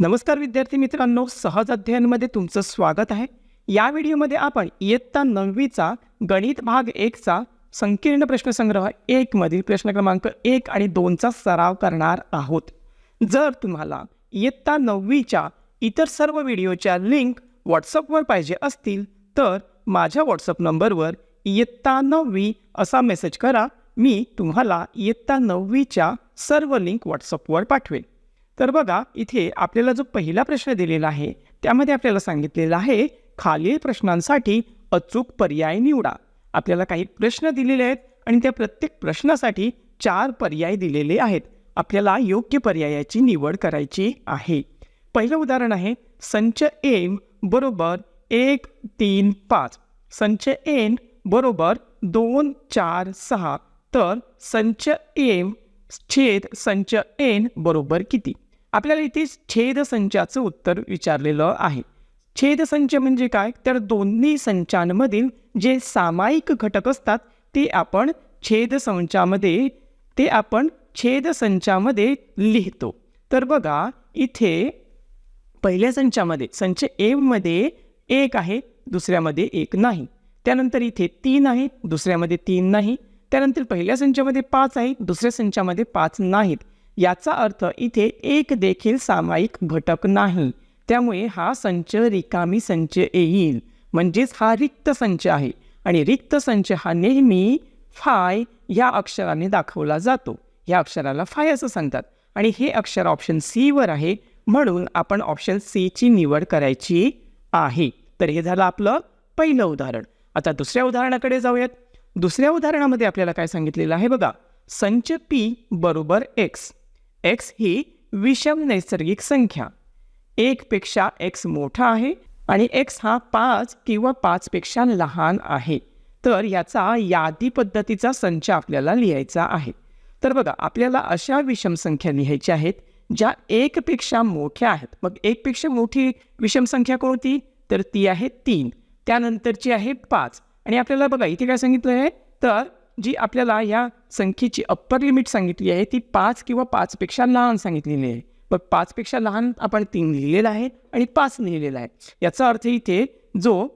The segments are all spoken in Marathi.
नमस्कार विद्यार्थी मित्रांनो सहज अध्ययनमध्ये तुमचं स्वागत आहे. या व्हिडिओमध्ये आपण इयत्ता नववीचा गणित भाग एकचा संकीर्ण प्रश्नसंग्रह एकमधील प्रश्न क्रमांक एक आणि दोनचा सराव करणार आहोत. जर तुम्हाला इयत्ता नववीच्या इतर सर्व व्हिडिओच्या लिंक व्हॉट्सअपवर पाहिजे असतील तर माझ्या व्हॉट्सअप नंबरवर इयत्ता नववी असा मेसेज करा. मी तुम्हाला इयत्ता नववीच्या सर्व लिंक व्हॉट्सअपवर पाठवेन. तर बघा इथे आपल्याला जो पहिला प्रश्न दिलेला आहे त्यामध्ये आपल्याला सांगितलेलं आहे खालील प्रश्नांसाठी अचूक पर्याय निवडा. आपल्याला काही प्रश्न दिलेले आहेत आणि त्या प्रत्येक प्रश्नासाठी चार पर्याय दिलेले आहेत. आपल्याला योग्य पर्यायाची निवड करायची आहे. पहिलं उदाहरण आहे संच एम बरोबर एक तीन पाच. संच एन बरोबर दोन चार सहा. तर संच एम छेद संच एन बरोबर किती? आपल्याला इथे छेद संचाचं उत्तर विचारलेलं आहे. छेद संच म्हणजे काय? तर दोन्ही संचांमधील जे सामायिक घटक असतात ते आपण छेद संचामध्ये ते आपण छेद संचामध्ये लिहितो. तर बघा इथे पहिल्या संचामध्ये संच एमध्ये एक आहे दुसऱ्यामध्ये एक नाही. त्यानंतर इथे तीन आहे दुसऱ्यामध्ये तीन नाही. त्यानंतर पहिल्या संचामध्ये पाच आहे दुसऱ्या संचामध्ये पाच नाहीत. याचा अर्थ इथे एक देखील सामायिक घटक नाही. त्यामुळे हा संच रिकामी संच येईल. म्हणजेच हा रिक्त संच आहे. आणि रिक्त संच हा नेहमी फाय या अक्षराने दाखवला जातो. या अक्षराला फाय असं सांगतात. आणि हे अक्षर ऑप्शन सी वर आहे. म्हणून आपण ऑप्शन सी ची निवड करायची आहे. तर हे झालं आपलं पहिलं उदाहरण. आता दुसऱ्या उदाहरणाकडे जाऊयात. दुसऱ्या उदाहरणामध्ये आपल्याला काय सांगितलेलं आहे बघा. संच पी बरोबर एक्स एक्स ही विषम नैसर्गिक संख्या. एकपेक्षा एक्स मोठा आहे आणि एक्स हा पाच किंवा पाचपेक्षा लहान आहे. तर याचा यादी पद्धतीचा संच आपल्याला लिहायचा आहे. तर बघा आपल्याला अशा विषम संख्या लिहायच्या आहेत ज्या एकपेक्षा मोठ्या आहेत. मग एकपेक्षा मोठी विषम संख्या कोणती? तर ती आहे तीन. त्यानंतरची आहे पाच. आणि आपल्याला बघा इथे काय सांगितलं आहे तर जी आपल्याला या संख्येची अप्पर लिमिट सांगितली आहे ती पाच किंवा पाचपेक्षा लहान सांगितलेली आहे. मग पाचपेक्षा लहान आपण तीन लिहिलेला आहे आणि पाच लिहिलेला आहे. याचा अर्थ इथे जो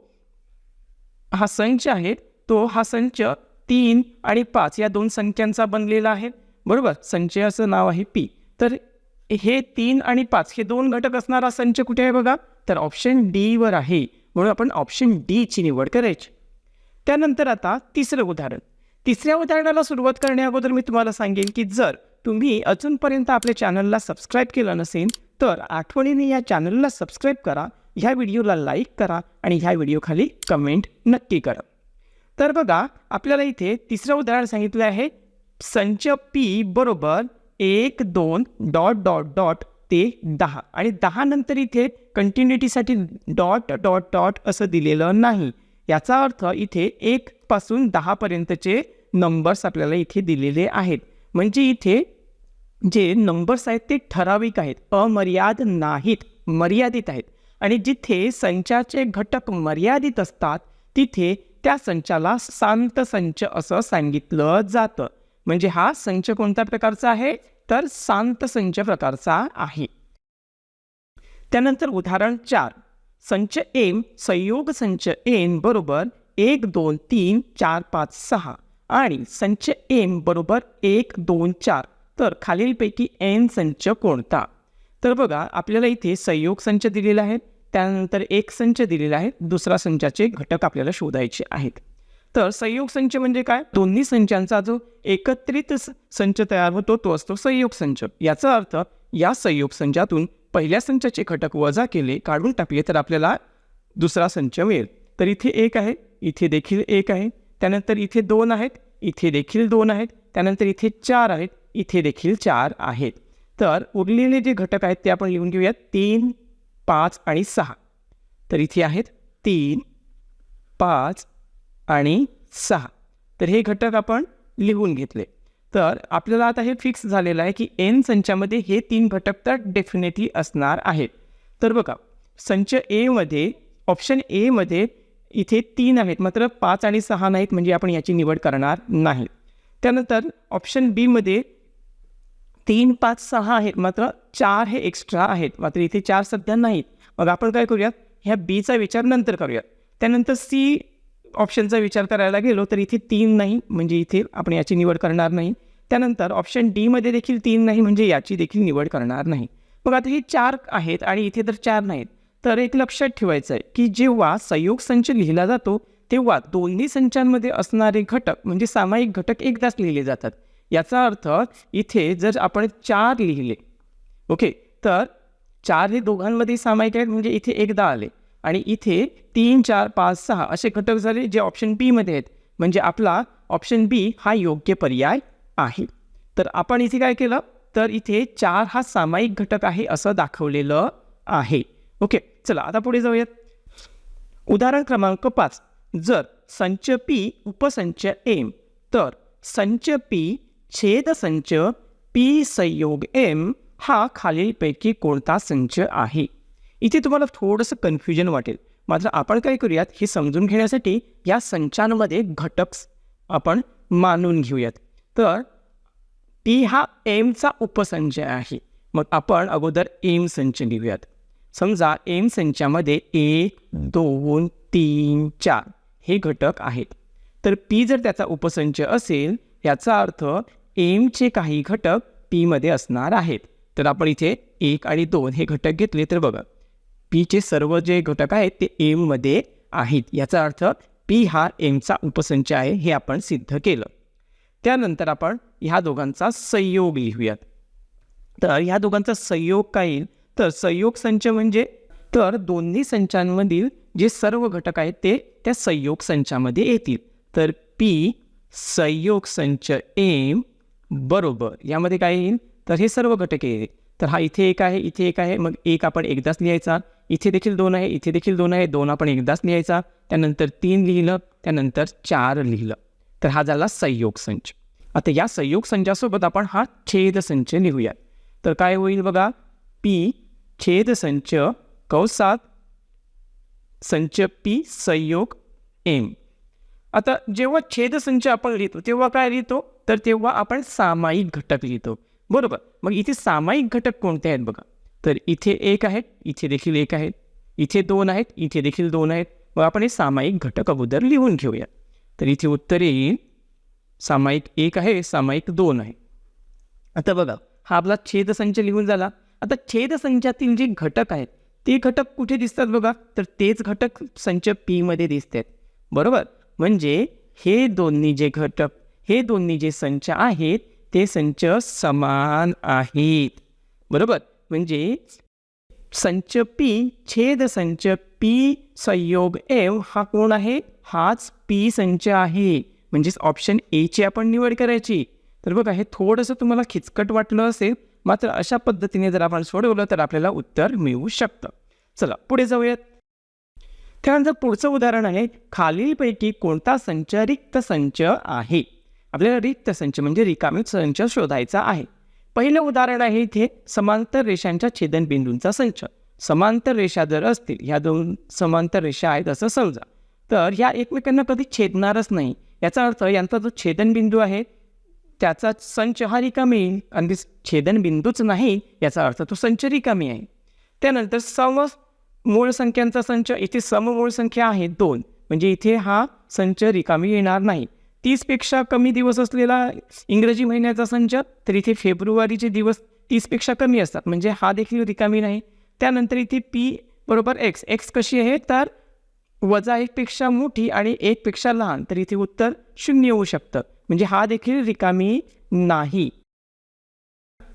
हा संच आहे तो हा संच तीन आणि पाच या दोन संख्यांचा बनलेला आहे. बरोबर? संचयाचं नाव आहे पी तर हे तीन आणि पाच हे दोन घटक असणारा संच कुठे आहे बघा? तर ऑप्शन डी वर आहे. म्हणून आपण ऑप्शन डी ची निवड करायची. त्यानंतर आता तिसरं उदाहरण. तिसऱ्या उदाहरणाला सुरुवात करण्याअगोदर मी तुम्हाला सांगेन की जर तुम्ही अजूनपर्यंत आपल्या चॅनलला सबस्क्राईब केलं नसेल तर आठवणीने या चॅनलला सबस्क्राईब करा ह्या व्हिडिओला लाईक करा आणि ह्या व्हिडिओखाली कमेंट नक्की करा. तर बघा आपल्याला इथे तिसरं उदाहरण सांगितलं आहे. संच पी बरोबर एक दोन डॉट डॉट डॉट ते दहा. आणि दहा नंतर इथे कंटिन्युटीसाठी डॉट डॉट डॉट असं दिलेलं नाही. याचा अर्थ इथे एक पासून दहापर्यंतचे नंबर्स आपल्याला इथे दिलेले आहेत. म्हणजे इथे जे नंबर्स आहेत ते ठराविक आहेत. अमर्याद नाहीत. मर्यादित आहेत. आणि जिथे संचाचे घटक मर्यादित असतात तिथे त्या संचाला शांत संच असं सांगितलं जातं. म्हणजे हा संच कोणत्या प्रकारचा आहे? तर शांत संच प्रकारचा आहे. त्यानंतर उदाहरण चार. संच एम संयोग संच एन बरोबर एक दोन तीन चार पाच सहा. आणि संच एम बरोबर एक दोन चार. तर खालीलपैकी एन संच कोणता? तर बघा आपल्याला इथे संयोग संच दिलेला आहे त्यानंतर एक संच दिलेला आहे दुसरा संचाचे घटक आपल्याला शोधायचे आहेत. तर संयोग संच म्हणजे काय? दोन्ही संचांचा जो एकत्रित संच तयार होतो तो असतो संयोग संच. याचा अर्थ या संयोग संचातून पहिल्या संचाचे घटक वजा केले काढून टाकले तर आपल्याला दुसरा संच मिळेल. तर इथे एक आहे इथे देखील एक आहे त्यानंतर इथे दोन आहेत इथे देखील दोन आहेत त्यानंतर इथे चार आहेत इथे देखील चार आहेत. तर उरलेले जे घटक आहेत ते आपण लिहून घेऊयात तीन पाच आणि सहा. तर इथे आहेत तीन पाच आणि सहा. तर हे घटक आपण लिहून घेतले. तर आपल्याला आता हे फिक्स झालेलं आहे की एन संचामध्ये हे तीन घटक तर डेफिनेटली असणार आहेत. तर बघा संच एमध्ये ऑप्शन एमध्ये इथे तीन आहेत मात्र पाच आणि सहा नाहीत म्हणजे आपण याची निवड करणार नाही. त्यानंतर ऑप्शन बीमध्ये तीन पाच सहा आहेत मात्र चार हे एक्स्ट्रा आहेत मात्र इथे चार सध्या नाहीत. मग आपण काय करूयात? ह्या बीचा विचार नंतर करूयात. त्यानंतर सी ऑप्शनचा विचार करायला गेलो तर इथे तीन नाही म्हणजे इथे आपण याची निवड करणार नाही. त्यानंतर ऑप्शन डीमध्ये देखील तीन नाही म्हणजे याची देखील निवड करणार नाही. मग आता हे चार आहेत आणि इथे तर चार नाहीत. तर एक लक्षात ठेवायचं आहे की जेव्हा संयोग संच लिहिला जातो तेव्हा दोन्ही संचांमध्ये असणारे घटक म्हणजे सामायिक घटक एकदाच लिहिले जातात. याचा अर्थ इथे जर आपण चार लिहिले ओके तर चार हे दोघांमध्ये सामायिक आहेत म्हणजे इथे एकदा आले. आणि इथे तीन चार पाच सहा असे घटक झाले जे ऑप्शन बीमध्ये आहेत. म्हणजे आपला ऑप्शन बी हा योग्य पर्याय आहे. तर आपण इथे काय केलं? तर इथे चार हा सामायिक घटक आहे असं दाखवलेलं आहे. ओके चला आता पुढे जाऊयात. उदाहरण क्रमांक पाच. जर संच पी उपसंच एम तर संच पी छेद संच पी संयोग एम हा खालीलपैकी कोणता संच आहे? इथे तुम्हाला थोडंसं कन्फ्युजन वाटेल. मात्र आपण काय करूयात हे समजून घेण्यासाठी या संचांमध्ये घटक आपण मानून घेऊयात. तर पी हा एमचा उपसंच आहे. मग आपण अगोदर एम संच लिहूयात. समजा एम संचामध्ये एक दोन तीन चार हे घटक आहेत. तर पी जर त्याचा उपसंच असेल याचा अर्थ एमचे काही घटक पीमध्ये असणार आहेत. तर आपण इथे एक आणि दोन हे घटक घेतले तर बघा. पीचे सर्व जे घटक आहेत ते एममध्ये आहेत. याचा अर्थ पी हा एमचा उपसंच आहे हे आपण सिद्ध केलं. त्यानंतर आपण ह्या दोघांचा संयोग लिहूयात. तर ह्या दोघांचा संयोग काय येईल? तर संयोग संच म्हणजे तर दोन्ही संचांमधील जे सर्व घटक आहेत ते त्या संयोग संचामध्ये येतील. तर पी संयोग संच एम बरोबर. यामध्ये काय येईल? तर हे सर्व घटक येईल तर हा इथे एक आहे इथे एक आहे मग एक आपण एकदाच लिहायचा. इथे देखील दोन आहे इथे देखील दोन आहे दोन आपण एकदाच लिहायचा. त्यानंतर तीन लिहिलं त्यानंतर चार लिहिलं. तर हा झाला संयोग संच. आता या संयोग संचासोबत आपण हा छेद संच लिहूयात. तर काय होईल बघा? पी छेद संच कौसात संच पी संयोग एम. आता जेव्हा छेदसंच आपण लिहितो तेव्हा काय लिहितो? तर तेव्हा आपण सामायिक घटक लिहितो. बरोबर. मग इथे सामायिक घटक कोणते आहेत बघा? तर इथे एक आहेत इथे देखील एक आहेत इथे दोन आहेत इथे देखील दोन आहेत. मग आपण हे सामायिक घटक अगोदर लिहून घेऊया. तर इथे उत्तर येईल सामायिक एक आहे सामायिक दोन आहे. आता बघा हा आपला छेदसंच लिहून झाला. आता छेदसंचातील जे घटक आहेत ते घटक कुठे दिसतात बघा? तर तेच घटक संच पीमध्ये दिसत आहेत बरोबर? म्हणजे हे दोन्ही जे घटक हे दोन्ही जे संच आहेत ते संच समान आहेत. बरोबर? म्हणजे संच पी छेद संच पी संयोग एव हा कोण आहे? हाच पी संच आहे. म्हणजेच ऑप्शन एची आपण निवड करायची. तर बघा हे थोडंसं तुम्हाला खिचकट वाटलं असेल मात्र अशा पद्धतीने जर आपण सोडवलं तर आपल्याला उत्तर मिळू शकतं. चला पुढे जाऊयात. त्यानंतर पुढचं उदाहरण आहे खालीलपैकी कोणता संच रिक्त संच आहे? आपल्याला रिक्त संच म्हणजे रिकामी संच शोधायचा आहे. पहिलं उदाहरण आहे इथे समांतर रेषांच्या छेदनबिंदूंचा संच. समांतर रेषा जर असतील ह्या दोन समांतर रेषा आहेत असं समजा. तर ह्या एकमेकांना कधी छेदणारच नाही. याचा अर्थ यांचा जो छेदनबिंदू आहे त्याचा संच हा रिकामी येईल. आणि छेदनबिंदूच नाही याचा अर्थ तो संच रिकामी आहे. त्यानंतर सम मूळ संख्यांचा संच इथे सममूळ संख्या आहे दोन. म्हणजे इथे हा संच रिकामी येणार नाही. तीसपेक्षा कमी दिवस असलेला इंग्रजी महिन्याचा संच तर इथे फेब्रुवारीचे दिवस तीसपेक्षा कमी असतात. म्हणजे हा देखील रिकामी नाही. त्यानंतर इथे पी बरोबर एक्स एक्स कशी आहे? तर वजा एकपेक्षा मोठी आणि एकपेक्षा लहान. तर इथे उत्तर शून्य येऊ शकतं. म्हणजे हा देखील रिकामी नाही.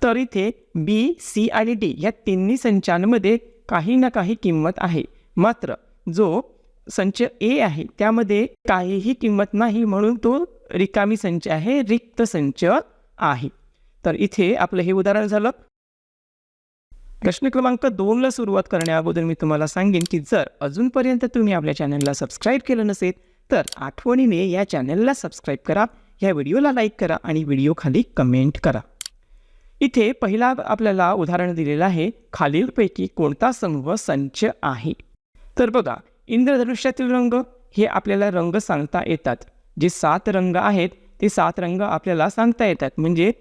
तर इथे बी सी आणि डी या तिन्ही संचांमध्ये काही ना काही किंमत आहे. मात्र जो संच ए आहे. त्यामध्ये काहीही किंमत नाही म्हणून तो रिकामी संच आहे रिक्त संच आहे. तर इथे आपलं हे उदाहरण झालं. प्रश्न क्रमांक दोनला सुरुवात करण्या अगोदर मी तुम्हाला सांगेन की जर अजूनपर्यंत तुम्ही आपल्या चॅनलला सबस्क्राईब केलं नसेल तर आठवणीने या चॅनलला सबस्क्राईब करा या व्हिडिओला लाईक करा आणि व्हिडिओ खाली कमेंट करा. इथे पहिला आपल्याला उदाहरण दिलेलं आहे खालीलपैकी कोणता समूह संच आहे? तर बघा इंद्रधनुष्यातील रंग हे आपल्याला रंग सांगता येतात. जे सात रंग आहेत ते सात रंग आपल्याला सांगता येतात. म्हणजे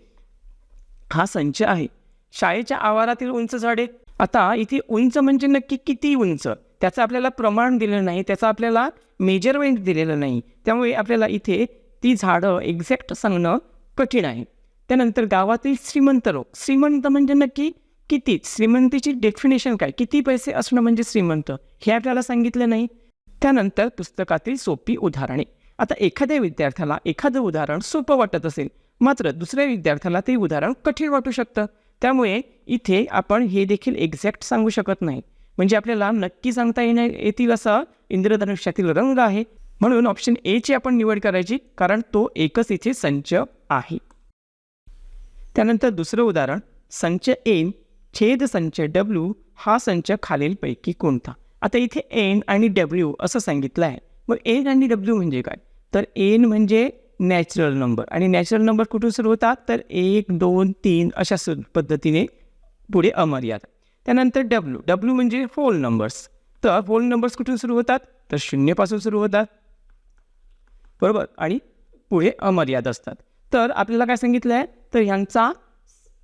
हा संच आहे. शाळेच्या आवारातील उंच झाडे. आता इथे उंच म्हणजे नक्की किती उंच? त्याचं आपल्याला प्रमाण दिलेलं नाही. त्याचं आपल्याला मेजरमेंट दिलेलं नाही. त्यामुळे आपल्याला इथे ती झाडं एक्झॅक्ट सांगणं कठीण आहे. त्यानंतर गावातील श्रीमंत लोक. श्रीमंत म्हणजे नक्की किती? श्रीमंतीची डेफिनेशन काय? किती पैसे असणं म्हणजे श्रीमंत? हे आपल्याला सांगितलं नाही. त्यानंतर पुस्तकातील सोपी उदाहरणे. आता एखाद्या विद्यार्थ्याला एखादं उदाहरण सोपं वाटत असेल मात्र दुसऱ्या विद्यार्थ्याला ते उदाहरण कठीण वाटू शकतं. त्यामुळे इथे आपण हे देखील एक्झॅक्ट सांगू शकत नाही. म्हणजे आपल्याला नक्की सांगता येणार येतील असा इंद्रधनुष्यातील रंग आहे. म्हणून ऑप्शन एची आपण निवड करायची कारण तो एकच इथे संच आहे. त्यानंतर दुसरं उदाहरण संच एन छेद संच डब्ल्यू हा संच खालीलपैकी कोणता? आता इथे एन आणि डब्ल्यू असं सांगितलं आहे. मग एन आणि डब्ल्यू म्हणजे काय? तर एन म्हणजे नॅचरल नंबर आणि नॅचरल नंबर कुठून सुरू होतात? तर एक दोन तीन अशा सु पद्धतीने पुढे अमर्याद. त्यानंतर डब्ल्यू डब्ल्यू म्हणजे होल नंबर्स तर होल नंबर्स कुठून सुरू होतात? तर शून्यपासून सुरू होतात. बरोबर? आणि पुढे अमर्याद असतात. तर आपल्याला काय सांगितलं आहे तर ह्यांचा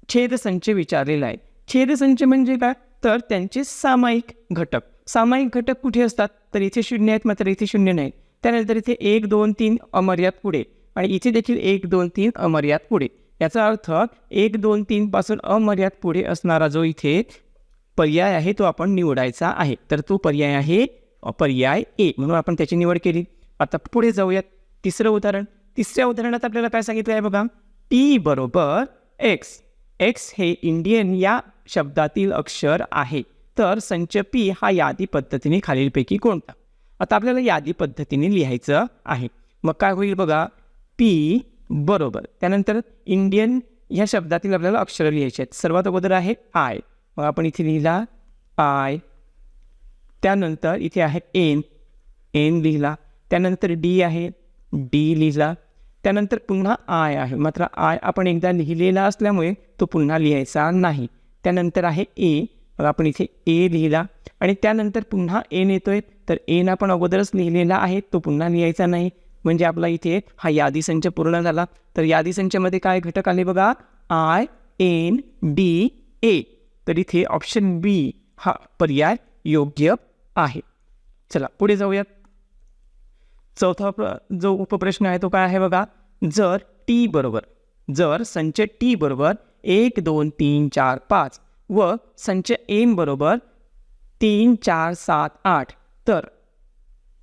छेदसंच विचारलेला आहे. छेदसंच म्हणजे काय? तर त्यांचे सामायिक घटक. सामायिक घटक कुठे असतात? तर इथे शून्य आहेत मात्र इथे शून्य नाही. त्यानंतर इथे एक दोन तीन अमर्याद पुढे. आणि इथे देखील एक दोन तीन अमर्याद पुढे. याचा अर्थ एक दोन तीन पासून अमर्याद पुढे असणारा जो इथे पर्याय आहे तो आपण निवडायचा आहे. तर तो पर्याय आहे पर्याय ए म्हणून आपण त्याची निवड केली. आता पुढे जाऊयात. तिसरं उदाहरण. तिसऱ्या उदाहरणात आपल्याला काय सांगितलं आहे बघा? टी बरोबर एक्स एक्स हे इंडियन या शब्दातील अक्षर आहे. तर संच पी हा यादी पद्धतीने खालीलपैकी कोणता? आता आपल्याला यादी पद्धतीने लिहायचं आहे. मग काय होईल बघा? पी बरोबर. त्यानंतर इंडियन ह्या शब्दातील आपल्याला अक्षरं लिहायची आहेत. सर्वात अगोदर आहे आय. मग आपण इथे लिहिला आय. त्यानंतर इथे आहे एन. एन लिहिला. त्यानंतर डी आहे. डी लिहिला. त्यानंतर पुन्हा आय आहे. मात्र आय आपण एकदा लिहिलेला असल्यामुळे तो पुन्हा लिहायचा नाही. त्यानंतर आहे ए मग आपण इथे ए लिहिला. आणि त्यानंतर पुन्हा एन येतोय तर एन आपण अगोदरच लिहिलेला आहे. तो पुन्हा लिहायचा नाही. म्हणजे आपला इथे हा यादी संच पूर्ण झाला. तर यादी संचामध्ये काय घटक आले बघा? आय एन डी ए तर इथे ऑप्शन बी हा पर्याय योग्य आहे. चला पुढे जाऊयात. चौथा प्र जो उपप्रश्न आहे तो काय आहे बघा? जर टी बरोबर जर संच टी बरोबर एक दोन तीन चार पाच व संच एम बरोबर तीन चार सात आठ. तर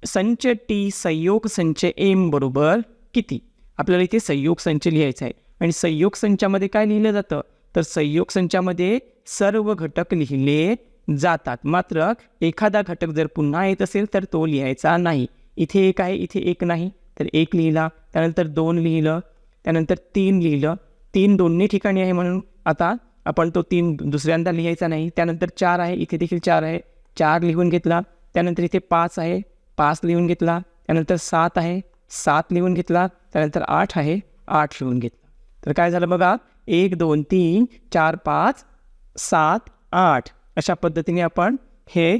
संच टी संयोग संच एम बरोबर किती? आपल्याला इथे संयोग संच लिहायचा आहे. आणि संयोग संचामध्ये काय लिहिलं जातं? तर संयोग संचामध्ये सर्व घटक लिहिले जातात. मात्र एखादा घटक जर पुन्हा येत असेल तर तो लिहायचा नाही. इथे एक आहे इथे एक नाही. तर एक लिहिला त्यानंतर दोन लिहिलं त्यानंतर तीन लिहिलं तीन दोन्ही ठिकाणी आहे म्हणून आता आपण तो तीन दुसऱ्यांदा लिहायचा नाही. त्यानंतर चार आहे इथे देखील चार आहे. चार लिहून घेतला त्यानंतर इथे पाच आहे पाच लिहून घेतला त्यानंतर सात आहे सात लिहून घेतला त्यानंतर आठ आहे आठ लिहून घेतला. तर काय झालं बघा एक दोन तीन चार पाच सात आठ अशा पद्धतीने आपण हे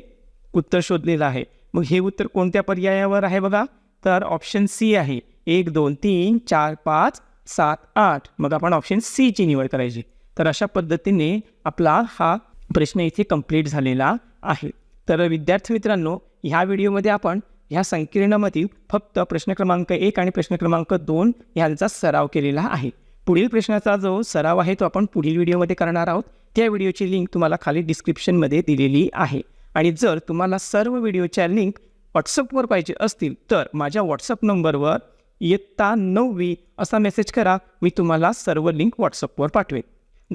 उत्तर शोधलेलं आहे. मग हे उत्तर कोणत्या पर्यायावर आहे बघा? तर ऑप्शन सी आहे. एक दोन तीन चार पाच सात आठ. मग आपण ऑप्शन सीची निवड करायची. तर अशा पद्धतीने आपला हा प्रश्न इथे कंप्लीट झालेला आहे. तर विद्यार्थी मित्रांनो ह्या व्हिडिओमध्ये आपण ह्या संकीर्णामधील फक्त प्रश्न क्रमांक एक आणि प्रश्न क्रमांक दोन ह्यांचा सराव केलेला आहे. पुढील प्रश्नाचा जो सराव आहे तो आपण पुढील व्हिडिओमध्ये करणार आहोत. त्या व्हिडिओची लिंक तुम्हाला खाली डिस्क्रिप्शनमध्ये दिलेली आहे. आणि जर तुम्हाला सर्व व्हिडिओच्या लिंक व्हॉट्सअपवर पाहिजे असतील तर माझ्या व्हॉट्सअप नंबरवर इयत्ता नववी असा मेसेज करा. मी तुम्हाला सर्व लिंक व्हॉट्सअपवर पाठवेन.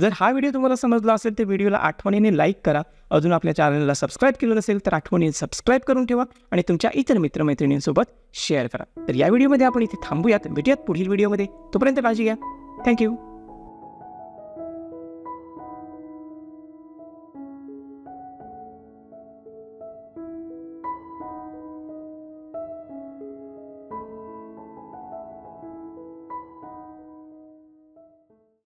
जर हा व्हिडिओ तुम्हाला समजला असेल तर व्हिडिओला आठवणीने लाईक करा. अजून आपल्या चॅनलला सबस्क्राईब केलं नसेल तर आठवणीने सबस्क्राईब करून ठेवा आणि तुमच्या इतर मित्रमैत्रिणींसोबत शेअर करा. तर या व्हिडिओमध्ये आपण इथे थांबूयात. भेटूयात पुढील व्हिडिओमध्ये तोपर्यंत काळजी घ्या. थँक्यू